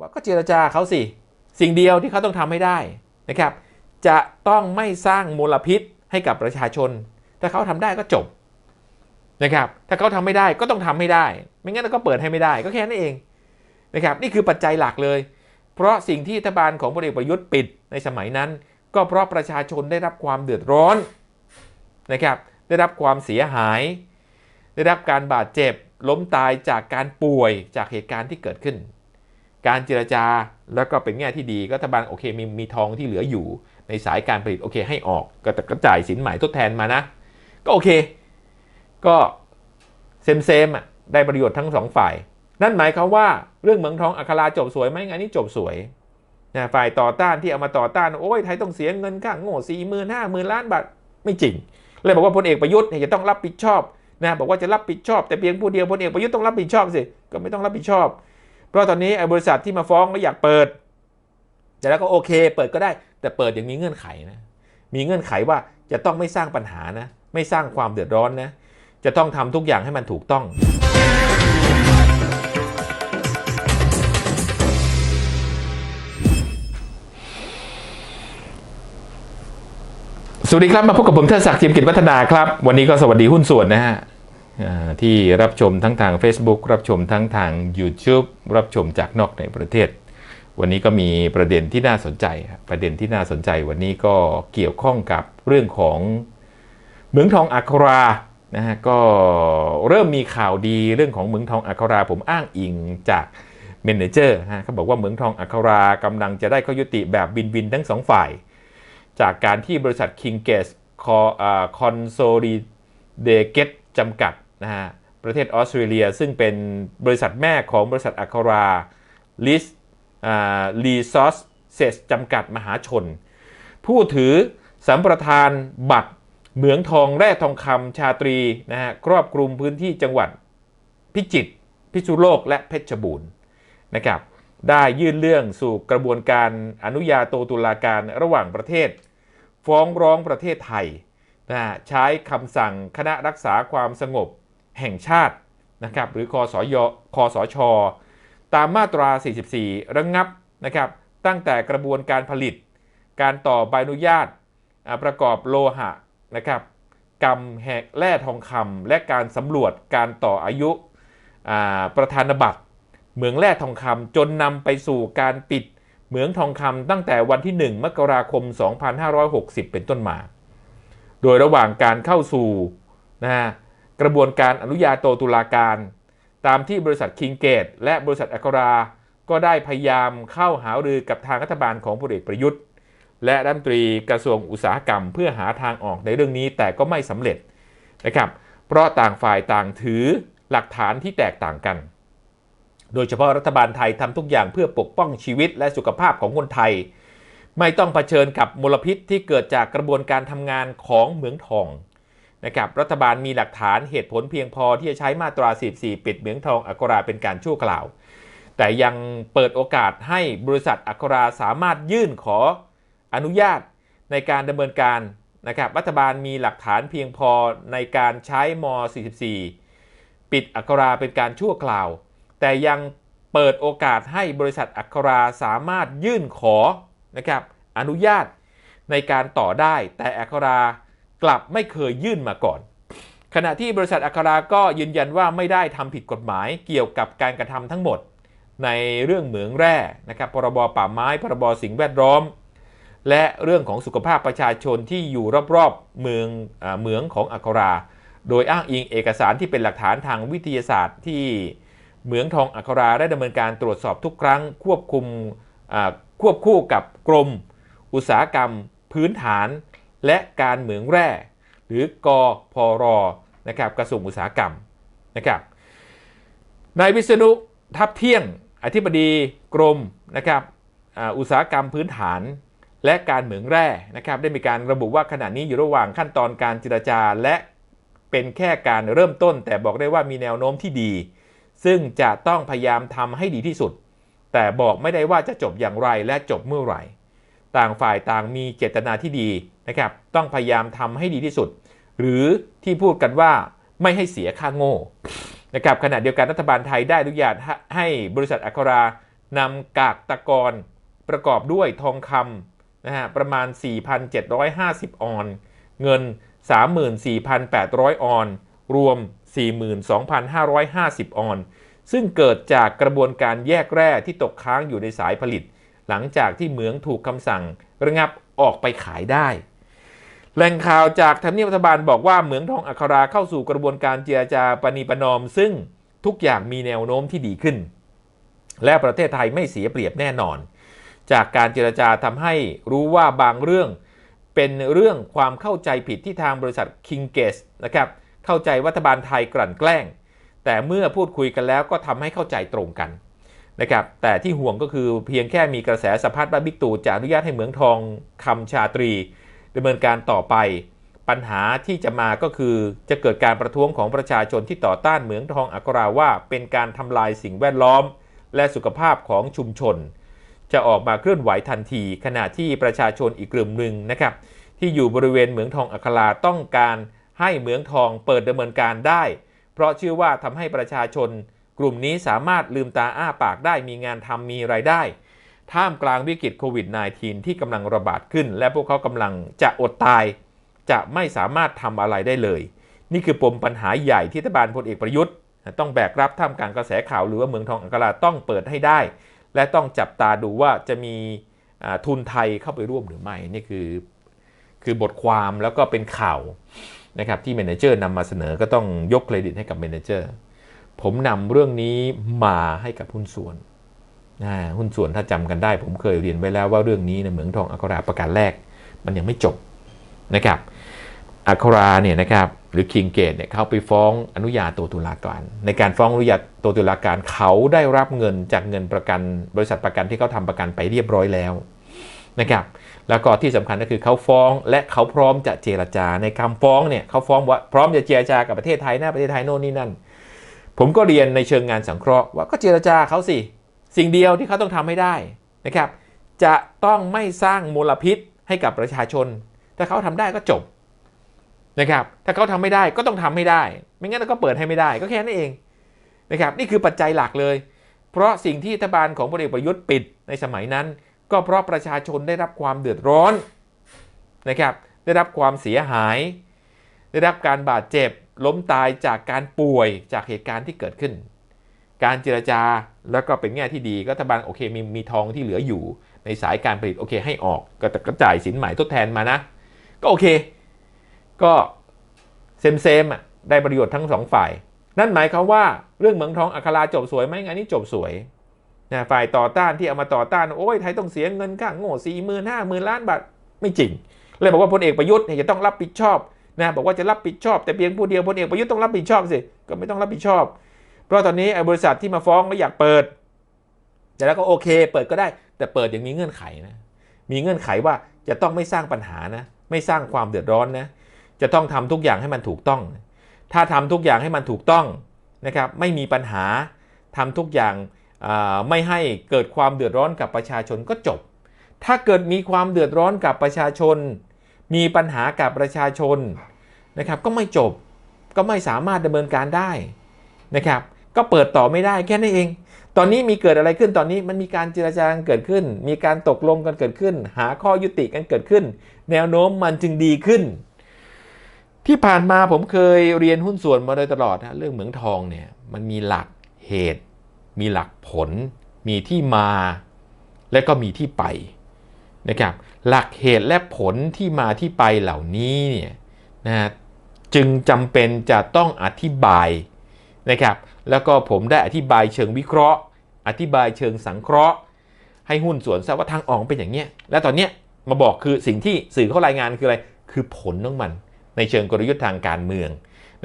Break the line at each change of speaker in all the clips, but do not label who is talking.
ว่าก็เจรจาเขาสิ สิ่งเดียวที่เขาต้องทำให้ได้นะครับ จะต้องไม่สร้างมลพิษให้กับประชาชน ถ้าเขาทำได้ก็จบนะครับ ถ้าเขาทำไม่ได้ก็ต้องทำให้ได้ ไม่งั้นเราก็เปิดให้ไม่ได้ก็แค่นั้นเองนะครับ นี่คือปัจจัยหลักเลย เพราะสิ่งที่รัฐบาลของพลเอกประยุทธ์ปิดในสมัยนั้น ก็เพราะประชาชนได้รับความเดือดร้อนนะครับ ได้รับความเสียหาย ได้รับการบาดเจ็บ ล้มตายจากการป่วยจากเหตุการณ์ที่เกิดขึ้น การเจรจาแล้วก็เป็นแง่ที่ดีก็รัฐบาลโอเคมีมีทองที่เหลืออยู่ ในสายการผลิตโอเค ให้ออกก็กระจ่ายสินใหม่ทดแทนมานะ ก็โอเค ก็เซมเซมอะได้ประโยชน์ทั้งสองฝ่าย นั่นหมายความว่าเรื่องเมืองทองอัคราจบสวยไหมงานนี้จบสวยนะฝ่ายต่อต้านที่เอามาต่อต้านโอ้ยไทยต้องเสียเงินค่างโง่สี่หมื่นห้าหมื่นล้านบาทไม่จริง เลยบอกว่าพลเอกประยุทธ์จะต้องรับผิดชอบนะบอกว่าจะรับผิดชอบ แต่เพียงผู้เดียวพลเอกประยุทธ์ต้องรับผิดชอบสิก็ไม่ต้องรับผิดชอบ เพราะตอนนี้ไอ้บริษัทที่มาฟ้องแล้วอยากเปิด แต่แล้วก็โอเค เปิดก็ได้ แต่เปิดอย่างมีเงื่อนไขนะ มีเงื่อนไขว่าจะต้องไม่สร้างปัญหานะ ไม่สร้างความเดือดร้อนนะ จะต้องทำทุกอย่างให้มันถูกต้อง สวัสดีครับ มาพบกับผมเทศศักดิ์เทียมกิจวัฒนาครับ วันนี้ก็สวัสดีหุ้นส่วนนะฮะ ที่รับชมทั้งทาง Facebook รับชมทั้งทาง YouTube รับชมจากนอกในประเทศ วันนี้ก็มีประเด็นที่น่าสนใจ ประเด็นที่น่าสนใจวันนี้ก็เกี่ยวข้องกับเรื่องของเหมืองทองอัครานะฮะก็เริ่มมีข่าวดีเรื่องของเหมืองทองอัคราผมอ้างอิงจากเมนเจอร์ฮะเขาบอกว่าเหมืองทองอัครากำลังจะได้ข้อยุติแบบบินบินทั้งสองฝ่าย จากการที่บริษัท King g a t e Consolidated จำกัด นะฮะประเทศออสเตรเลียซึ่งเป็นบริษัทแม่ของบริษัทอัคราลิสรีซอสเซสจำกัดมหาชน ผู้ถือสัมประทานบัตรเหมืองทองแร่ทองคำชาตรีนะฮะครอบคลุมพื้นที่จังหวัดพิจิตรพิษุโลกและเพชรบูรณ์นะครับได้ยื่นเรื่องสู่กระบวนการอนุญาโตตุลาการระหว่างประเทศ ฟ้องร้องประเทศไทยนะฮะใช้คำสั่งคณะรักษาความสงบ แห่งชาตินะครับหรือคอสยคอสช ตามมาตรา 44 ระงงับนะครับตั้งแต่กระบวนการผลิต การต่อใบอนุญาตประกอบโลหะนะครับกำแหกแร่ทองคำและการสำรวจการต่ออายุาประธานบัตรเหมืองแร่ทองคำจนนำไปสู่การปิดเหมืองทองคำตั้งแต่วันที่ 1 มกราคม 2560 เป็นต้นมา โดยระหว่างการเข้าสู่นะฮะ กระบวนการอนุญาโตตุลาการ ตามที่บริษัทคิงเกต และบริษัทอัครา ก็ได้พยายามเข้าหารือกับทางรัฐบาลของพลเอกประยุทธ์ และรัฐมนตรีกระทรวงอุตสาหกรรม เพื่อหาทางออกในเรื่องนี้แต่ก็ไม่สำเร็จนะครับเพราะต่างฝ่ายต่างถือหลักฐานที่แตกต่างกัน โดยเฉพาะรัฐบาลไทยทำทุกอย่างเพื่อปกป้องชีวิตและสุขภาพของคนไทย ไม่ต้องเผชิญกับมลพิษที่เกิดจากกระบวนการทำงานของเหมืองทอง นะครับรัฐบาลมีหลักฐานเหตุผลเพียงพอที่จะใช้มาตรา14ปิดเหมืองทองอัคราเป็นการชั่วคราว แต่ยังเปิดโอกาสให้บริษัทอัคราสามารถยื่นขออนุญาตในการดำเนินการนะครับรัฐบาลมีหลักฐานเพียงพอในการใช้ม 44 ปิดอัคราเป็นการชั่วคราว แต่ยังเปิดโอกาสให้บริษัทอัคราสามารถยื่นขอนะครับอนุญาตในการต่อได้ แต่อัครา กลับไม่เคยยื่นมาก่อน ขณะที่บริษัทอัคราก็ยืนยันว่าไม่ได้ทำผิดกฎหมายเกี่ยวกับการกระทำทั้งหมด ในเรื่องเหมืองแร่นะครับพรบป่าไม้ พรบสิ่งแวดล้อม และเรื่องของสุขภาพประชาชนที่อยู่รอบๆเมืองอเหมืองของอัครา โดยอ้างอิงเอกสารที่เป็นหลักฐานทางวิทยาศาสตร์ที่เหมืองทองอัคราได้ดำเนินการตรวจสอบทุกครั้งควบคุมควบคู่กับกรม อุตสาหกรรม พื้นฐาน และการเหมืองแร่ หรือกพรนะครับกระทรวงอุตสาหกรรมนะครับนายวิษณุทับเที่ยงอธิบดีกรมนะครับอุตสาหกรรมพื้นฐาน และการเหมืองแร่นะครับได้มีการระบุว่าขณะนี้อยู่ระหว่างขั้นตอนการเจรจาและเป็นแค่การเริ่มต้น แต่บอกได้ว่ามีแนวโน้มที่ดี ซึ่งจะต้องพยายามทำให้ดีที่สุด แต่บอกไม่ได้ว่าจะจบอย่างไรและจบเมื่อไหร่ ต่างฝ่ายต่างมีเจตนาที่ดี นะครับต้องพยายามทำให้ดีที่สุด หรือที่พูดกันว่าไม่ให้เสียค่าโง่นะครับขณะเดียวกันรัฐบาลไทยได้อนุญาตให้ให้บริษัทอัครานำกากตะกอนประกอบด้วยทองคำนะฮะประมาณ 4,750 ออน เงิน 34,800 ออน รวม 42,550 ออน ซึ่งเกิดจากกระบวนการแยกแร่ที่ตกค้างอยู่ในสายผลิต หลังจากที่เหมืองถูกคำสั่งระงับออกไปขายได้ แหล่งข่าวจากทำเนียบรัฐบาลบอกว่าเหมืองทองอัคราเข้าสู่กระบวนการเจรจาปณีประนอม ซึ่งทุกอย่างมีแนวโน้มที่ดีขึ้น และประเทศไทยไม่เสียเปรียบแน่นอน จากการเจรจาทำให้รู้ว่าบางเรื่องเป็นเรื่องความเข้าใจผิดที่ทางบริษัท King g a t e นะครับเข้าใจรัฐบาลไทยกลั่นแกล้ง แต่เมื่อพูดคุยกันแล้วก็ทำให้เข้าใจตรงกันนะครับแต่ที่ห่วงก็คือเพียงแค่มีกระแสสะพัดว่าบิ๊กตู่จะอนุญาตให้เหมืองทองคำชาตรี ดำเนินการต่อไป ปัญหาที่จะมาก็คือจะเกิดการประท้วงของประชาชนที่ต่อต้านเหมืองทองอัคราว่า เป็นการทำลายสิ่งแวดล้อม และสุขภาพของชุมชน จะออกมาเคลื่อนไหวทันที ขณะที่ประชาชนอีกกลุ่มหนึ่งนะครับที่อยู่บริเวณเหมืองทองอัคราต้องการให้เหมืองทองเปิดดำเนินการได้ เพราะเชื่อว่าทำให้ประชาชน กลุ่มนี้สามารถลืมตาอ้าปากได้มีงานทำมีรายได้ ท่ามกลางวิกฤตโควิด -19 ที่กำลังระบาดขึ้น และพวกเขากำลังจะอดตาย จะไม่สามารถทำอะไรได้เลย นี่คือปมปัญหาใหญ่ที่รัฐบาลพลเอกประยุทธ์ ต้องแบกรับท่ามกลางกระแสข่าวหรือว่าเมืองทองอัคราต้องเปิดให้ได้ และต้องจับตาดูว่าจะมีทุนไทยเข้าไปร่วมหรือไม่ นี่คือคือบทความแล้วก็เป็นข่าวนะครับที่เมนเจอร์นำมาเสนอก็ต้องยกเครดิตให้กับเมนเจอร์ผมนำเรื่องนี้มาให้กับหุ้นส่วน หุ้นส่วนถ้าจำกันได้ ผมเคยเรียนไว้แล้วว่าเรื่องนี้ในเหมืองทองอัคราประการแรก มันยังไม่จบนะครับอัคราเนี่ยนะครับหรือคิงเกตเนี่ยเขาไปฟ้องอนุญาโตตุลาการ ในการฟ้องอนุญาโตตุลาการเขาได้รับเงินจากเงินประกัน บริษัทประกันที่เขาทำประกันไปเรียบร้อยแล้วนะครับแล้วก็ที่สำคัญก็คือเขาฟ้องและเขาพร้อมจะเจรจาในคำฟ้องเนี่ยเขาฟ้องว่าพร้อมจะเจรจากับประเทศไทยนะประเทศไทยโน่นนี่นั่น ผมก็เรียนในเชิงงานสังเคราะห์ว่าก็เจรจาเขาสิ สิ่งเดียวที่เขาต้องทำให้ได้นะครับ จะต้องไม่สร้างมลพิษให้กับประชาชน ถ้าเขาทำได้ก็จบนะครับ ถ้าเขาทำไม่ได้ก็ต้องทำให้ได้ ไม่งั้นก็เปิดให้ไม่ได้ก็แค่นั้นเองนะครับนี่คือปัจจัยหลักเลย เพราะสิ่งที่รัฐบาลของพลเอกประยุทธ์ปิดในสมัยนั้น ก็เพราะประชาชนได้รับความเดือดร้อนนะครับ ได้รับความเสียหาย ได้รับการบาดเจ็บล้มตายจากการป่วยจากเหตุการณ์ที่เกิดขึ้น การเจรจาแล้วก็เป็นแง่ที่ดีก็รัฐบาลโอเคมีมีทองที่เหลืออยู่ ในสายการผลิตโอเคให้ออกก็แต่ก็จ่ายสินใหม่ทดแทนมานะ ก็โอเค ก็เซมเซมอะได้ประโยชน์ทั้งสองฝ่าย นั่นหมายความว่าเรื่องเหมืองทองอัคราจบสวยไหมงานนี้จบสวยนะฝ่ายต่อต้านที่เอามาต่อต้านโอ้ยไทยต้องเสียเงินค่าโง่สี่หมื่นห้าหมื่นล้านบาทไม่จริง เลยบอกว่าพลเอกประยุทธ์เนี่ยจะต้องรับผิดชอบนะบอกว่าจะรับผิดชอบ แต่เพียงผู้เดียวพลเอกประยุทธ์ต้องรับผิดชอบสิก็ไม่ต้องรับผิดชอบ เพราะตอนนี้ไอ้บริษัทที่มาฟ้องก็อยากเปิด แต่แล้วก็โอเค เปิดก็ได้ แต่เปิดอย่างมีเงื่อนไขนะ มีเงื่อนไขว่าจะต้องไม่สร้างปัญหานะ ไม่สร้างความเดือดร้อนนะ จะต้องทำทุกอย่างให้มันถูกต้อง ถ้าทำทุกอย่างให้มันถูกต้องนะครับ ไม่มีปัญหาทำทุกอย่างาไม่ให้เกิดความเดือดร้อนกับประชาชนก็จบ ถ้าเกิดมีความเดือดร้อนกับประชาชน มีปัญหากับประชาชนนะครับ ก็ไม่จบ ก็ไม่สามารถดำเนินการได้นะครับ ก็เปิดต่อไม่ได้แค่นั้นเอง ตอนนี้มีเกิดอะไรขึ้นตอนนี้มันมีการเจรจาเกิดขึ้น มีการตกลงกันเกิดขึ้น หาข้อยุติกันเกิดขึ้น แนวโน้มมันจึงดีขึ้น ที่ผ่านมาผมเคยเรียนหุ้นส่วนมาโดยตลอดนะเรื่องเหมืองทองเนี่ยมันมีหลักเหตุ มีหลักผล มีที่มา และก็มีที่ไปนะครับหลักเหตุและผลที่มาที่ไปเหล่านี้เนี่ยนะฮะจึงจำเป็นจะต้องอธิบายนะครับ แล้วก็ผมได้อธิบายเชิงวิเคราะห์ อธิบายเชิงสังเคราะห์ ให้หุ้นส่วนทราบว่าทางออกเป็นอย่างเนี้ย และตอนเนี้ยมาบอกคือสิ่งที่สื่อเขารายงานคืออะไร คือผลของมันในเชิงกลยุทธ์ทางการเมือง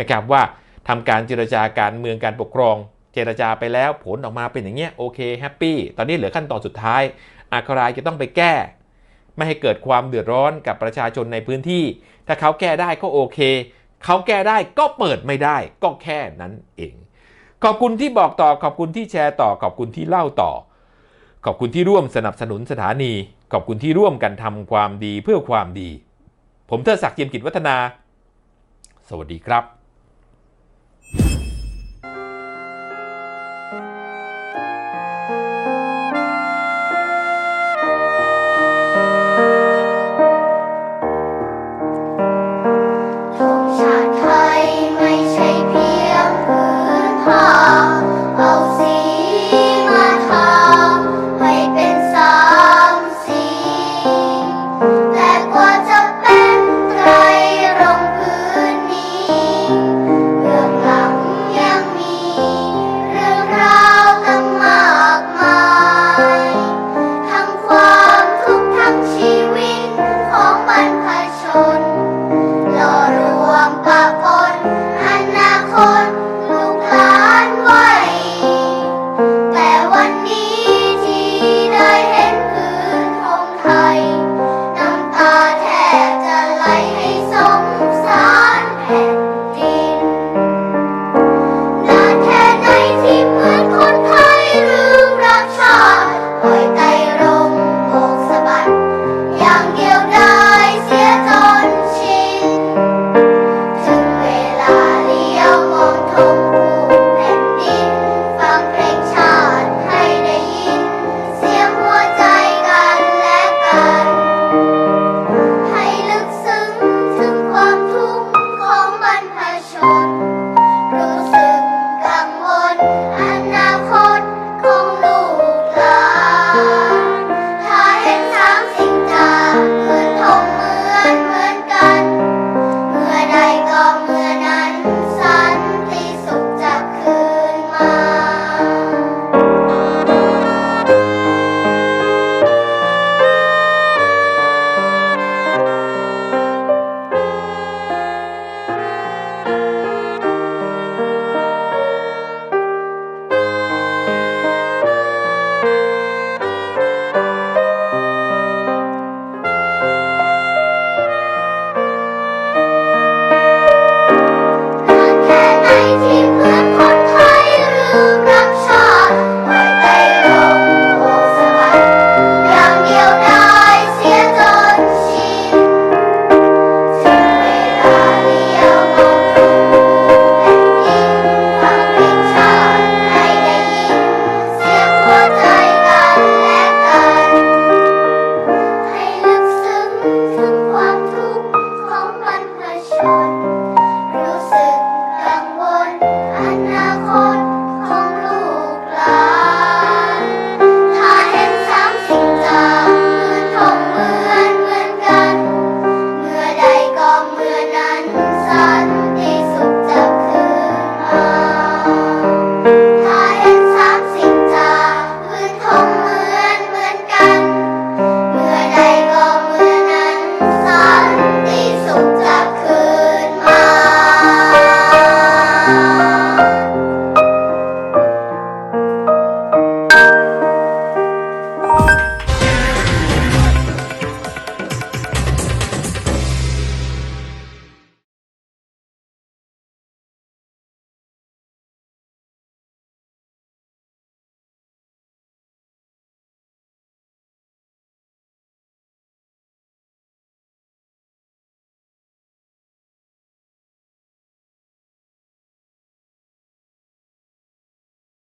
นะครับว่าทำการเจรจาการเมืองการปกครอง เจรจาไปแล้วผลออกมาเป็นอย่างเงี้ยโอเคแฮปปี้ตอนนี้เหลือขั้นตอนสุดท้ายอาคารายจะต้องไปแก้ ไม่ให้เกิดความเดือดร้อนกับประชาชนในพื้นที่ ถ้าเขาแก้ได้ก็โอเค เขาแก้ได้ก็เปิดไม่ได้ก็แค่นั้นเอง ขอบคุณที่บอกต่อขอบคุณที่แชร์ต่อ ขอบคุณที่เล่าต่อ ขอบคุณที่ร่วมสนับสนุนสถานี ขอบคุณที่ร่วมกันทำความดีเพื่อความดี ผมเทิดศักดิ์เจียมกิจวัฒนา สวัสดีครับ